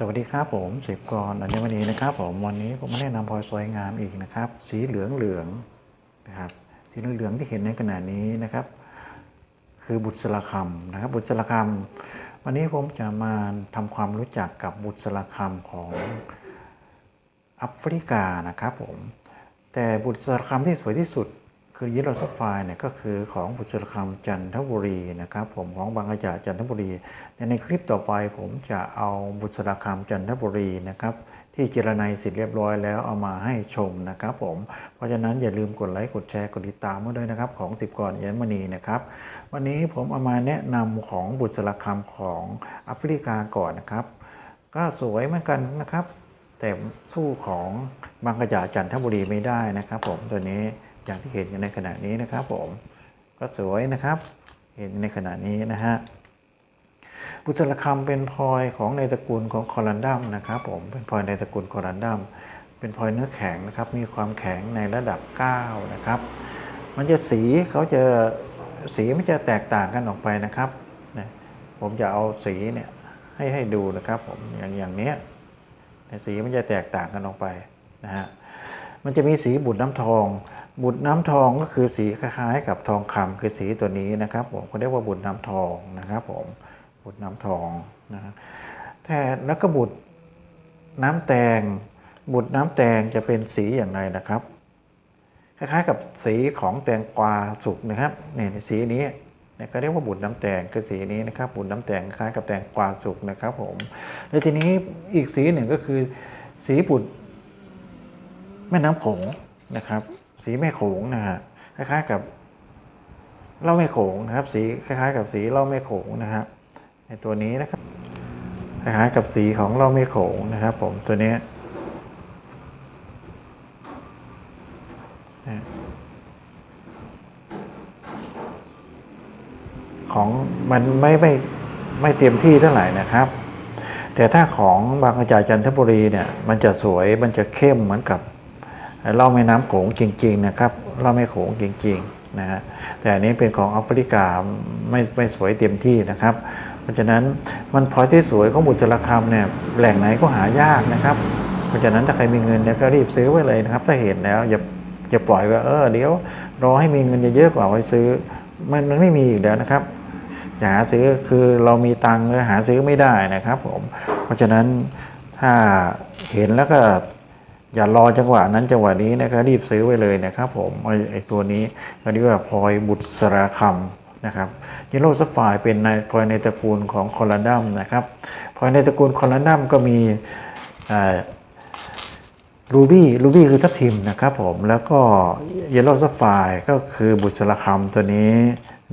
สวัสดีครับผมสิบกรอัญมณีนะครับผมวันนี้ผมมาแนะนำพลอยสวยงามอีกนะครับ สีเหลืองเหลืองนะครับสีเหลืองเหลืองที่เห็นในขณะนี้นะครับ คือบุตรสลคำนะครับ บุตรสลคำวันนี้ผมจะมาทำความรู้จักกับบุตรสลคำของแอฟริกานะครับผมแต่บุตรสลคำที่สวยที่สุด คือยิโรซฟายเนี่ยก็คือของบุตรสลักคำจันทบุรีนะครับผมของบางกระจาจันทบุรีแต่ในคลิปต่อไปผมจะเอาบุตรสลักคำจันทบุรีนะครับที่เจรไนายเสร็จเรียบร้อยแล้วเอามาให้ชมนะครับผมเพราะฉะนั้นอย่าลืมกดไลค์กดแชร์กดติดตามมาด้วยนะครับของ10ก่อนยันมณีนะครับวันนี้ผมเอามาแนะนำของบุตรสลักคำของแอฟริกาก่อนนะครับ ก็สวยเหมือนกันนะครับ แต่สู้ของบางกระจาจันทบุรีไม่ได้นะครับ ผมตัวนี้ อย่างที่เห็นอยู่ในขณะนี้นะครับผมก็สวยนะครับ เห็นในขณะนี้นะฮะบุษรคำเป็นพลอยของในตระกูลของคอรันดัมนะครับผมเป็นพลอยในตระกูลคอรันดัมเป็นพลอยเนื้อแข็งนะครับ มีความแข็งในระดับ 9 นะครับ มันจะสีเขาจะสีมันจะแตกต่างกันออกไปนะครับนะผมจะเอาสีเนี่ยให้ให้ดูนะครับผมอย่างอย่างเนี้ยสีมันจะแตกต่างกันออกไปนะฮะมันจะมีสีบุตรน้ำทอง บุตรน้ำทองก็คือสีคล้ายๆ กับทองคำคือสีตัวนี้นะครับ ผมเขาเรียกว่าบุตรน้ำทองนะครับ ผมบุตรน้ำทองนะฮะแต่แล้วก็บุตรน้ำแตง บุตรน้ำแตงจะเป็นสีอย่างไรนะครับ คล้ายๆ กับสีของแตงกวาสุกนะครับเนี่ยสีนี้เนี่ยก็เรียกว่าบุตรน้ำแตงคือสีนี้นะครับบุตรน้ำแตงคล้ายกับแตงกวาสุกนะครับ ผมแล้วทีนี้อีกสีหนึ่งก็คือ สีบุตรแม่น้ำโขงนะครับ สีแม่โขงนะฮะคล้ายๆกับเล้าแม่โขงนะครับ สีคล้ายๆ กับสีเล้าแม่โขงนะครับในตัวนี้นะครับคล้ายๆกับสีของเล้าแม่โขงนะครับ ผมตัวนี้ของมันไม่ไม่ไม่เต็มที่เท่าไหร่นะครับ แต่ถ้าของบางกระจายจันทบุรีเนี่ย มันจะสวยมันจะเข้มเหมือนกับ เล้าแม่น้ำโขงจริงๆนะครับเล้าแม่โขงจริงๆนะฮะแต่อันนี้เป็นของแอฟริกาไม่ไม่สวยเต็มที่นะครับ เพราะฉะนั้นมันพอที่สวยของบุษราคำเนี่ยแหล่งไหนก็หายากนะครับ เพราะฉะนั้นถ้าใครมีเงินเนี่ยก็รีบซื้อไว้เลยนะครับ ถ้าเห็นแล้วอย่าอย่าปล่อยว่าเออเดี๋ยวรอให้มีเงินเยอะๆกว่าไว้ซื้อมันมันไม่มีอีกแล้วนะครับจะหาซื้อคือเรามีตังค์แล้วหาซื้อไม่ได้นะครับผมเพราะฉะนั้นถ้าเห็นแล้วก็ อย่ารอจังหวะนั้นจังหวะนี้นะครับรีบซื้อไว้เลยนะครับผมไอ้ไอตัวนี้ก็เรียกว่าพลอยบุตรสราคำนะครับยิโรสฟายเป็นในพลอยในตระกูลของคอลันดัมนะครับพลอยในตระกูลคอลันดัมก็มีรูบี้รูบี้คือทับทิมนะครับผมแล้วก็เยลโล่ซัฟไฟก็คือบุษราคำตัวนี้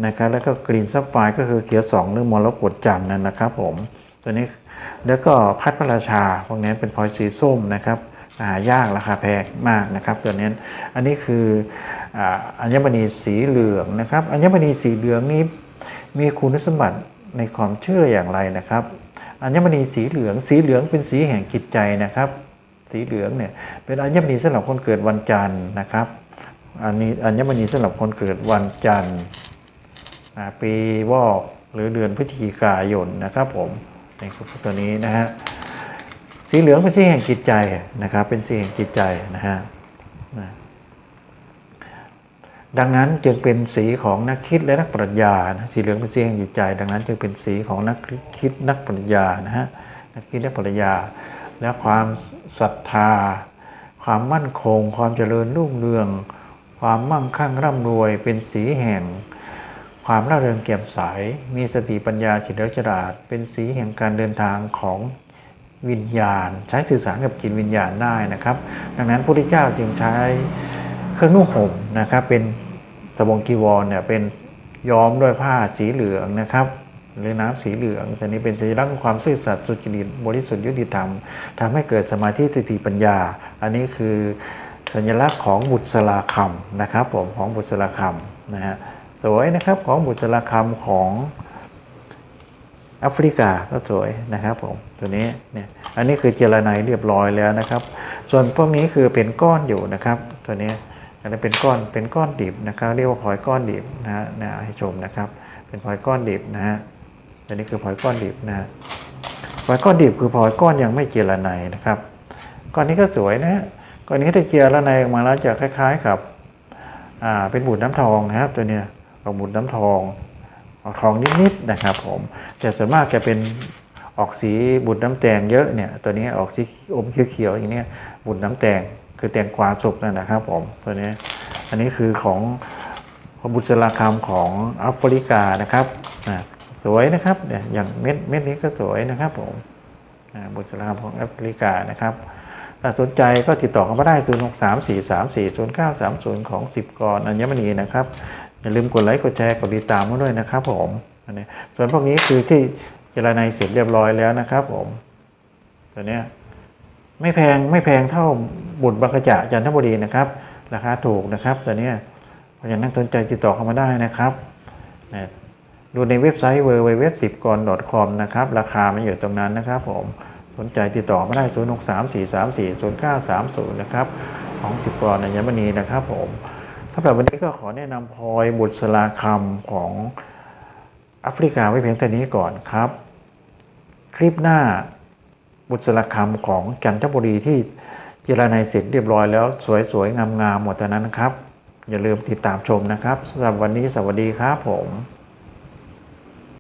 นะครับแล้วก็กรีนซัฟไฟก็คือเขียวสองหรือมรกตจันทร์นั่นนะครับผมตัวนี้แล้วก็พัดพระราชาพวกนี้เป็นพลอยสีส้มนะครับ หายากราคาแพงมากนะครับตัวนี้อันนี้คืออัญมณีสีเหลืองนะครับ อัญมณีสีเหลืองนี้มีคุณสมบัติในความเชื่ออย่างไรนะครับ อัญมณีสีเหลือง สีเหลืองเป็นสีแห่งจิตใจนะครับ สีเหลืองเนี่ยเป็นอัญมณีสำหรับคนเกิดวันจันทร์นะครับอันนี้อัญมณีสำหรับคนเกิดวันจันทร์ปีวอกหรือเดือนพฤศจิกายนนะครับผมในตัวนี้นะฮะ สีเหลืองเป็นสีแห่งจิตใจนะครับ เป็นสีแห่งจิตใจนะฮะดังนั้นจึงเป็นสีของนักคิดและนักปรัชญานะสีเหลืองเป็นสีแห่งจิตใจ ดังนั้นจึงเป็นสีของนักคิดนักปรัชญานะฮะนักคิดนักปรัชญา และความศรัทธา ความมั่นคง ความเจริญรุ่งเรือง ความมั่งคั่งร่ำรวย เป็นสีแห่ง ความร่าเริงแจ่มใสมีสติปัญญาเฉลียวฉลาด เป็นสีแห่งการเดินทางของ วิญญาณ ใช้สื่อสารกับจิตวิญญาณได้นะครับ ดังนั้นพระพุทธเจ้าจึงใช้เครื่องนุ่งห่มนะครับ เป็นสบงกีวรเนี่ยเป็นย้อมด้วยผ้าสีเหลืองนะครับหรือน้ำสีเหลืองแต่นี้เป็นสัญลักษณ์ของความซื่อสัตย์สุจริตบริสุทธิ์ยุติธรรมทำให้เกิดสมาธิสติปัญญา อันนี้คือสัญลักษณ์ของบุตรสลาคำนะครับผมของบุตรสลาคำนะฮะสวยนะครับของบุตรสลาคำของ แอฟริกาก็สวยนะครับผมตัวนี้เนี่ยอันนี้คือเจรไนเรียบร้อยแล้วนะครับ ส่วนพวกนี้คือเป็นก้อนอยู่นะครับตัวนี้อันนี้เป็นก้อนเป็นก้อนดิบนะครับ เรียกว่าพลอยก้อนดิบนะฮะให้ชมนะครับ เป็นพลอยก้อนดิบนะฮะอันนี้คือพลอยก้อนดิบนะฮะพลอยก้อนดิบคือพลอยก้อนยังไม่เจรไนนะครับก้อนนี้ก็สวยนะฮะก้อนนี้ถ้าเจรไนออกมาแล้วจะคล้าย ๆ กับอ่าเป็นบุตรน้ำทองนะครับ ตัวเนี้ยออกบุตรน้ำทอง ออกทองนิดๆนะครับผม แต่ส่วนมากจะเป็นออกสีบุตรน้ำแตงเยอะเนี่ยตัวนี้ออกสีอมเขียวๆอย่างเนี้ยบุตรน้ำแตงคือแตงกวาสุกนั่นนะครับผมตัวนี้อันนี้คือของบุษราคำของแอฟริกานะครับอ่าสวยนะครับเนี่ยอย่างเม็ดเม็ดนี้ก็สวยนะครับผมบุษราคำของแอฟริกานะครับถ้าสนใจก็ติดต่อเข้ามาได้ 0 6 3 4 3 4 0 9 3 0 ของ 10กรอัญมณีนะครับ อย่าลืมกดไลค์กดแชร์กดติดตามกันด้วยนะครับผมอันนี้ส่วนพวกนี้คือที่เจรไนเสร็จเรียบร้อยแล้วนะครับผมตัวเนี้ยไม่แพงไม่แพงเท่าบุตรบังกระจะจันทบุรีนะครับราคาถูกนะครับตัวเนี้ยเพราะฉะนั้นสนใจติดต่อเข้ามาได้นะครับดูในเว็บไซต์ w w w 1 0 g o n com นะครับราคามันอยู่ตรงนั้นนะครับผมสนใจติดต่อมาได้ 0 6 3 4 3 4 0 9 3 0 นะครับของสิบกรอัญมณีนะครับผม สำหรับวันนี้ก็ขอแนะนำพลอยบุตรสลาคำของแอฟริกาไว้เพียงเท่านี้ก่อนครับ คลิปหน้าบุตรสลาคำของจันทบุรีที่เจรนายเสร็จเรียบร้อยแล้วสวยๆงามๆหมดแต่นั้นครับ อย่าลืมติดตามชมนะครับสำหรับวันนี้สวัสดีครับผม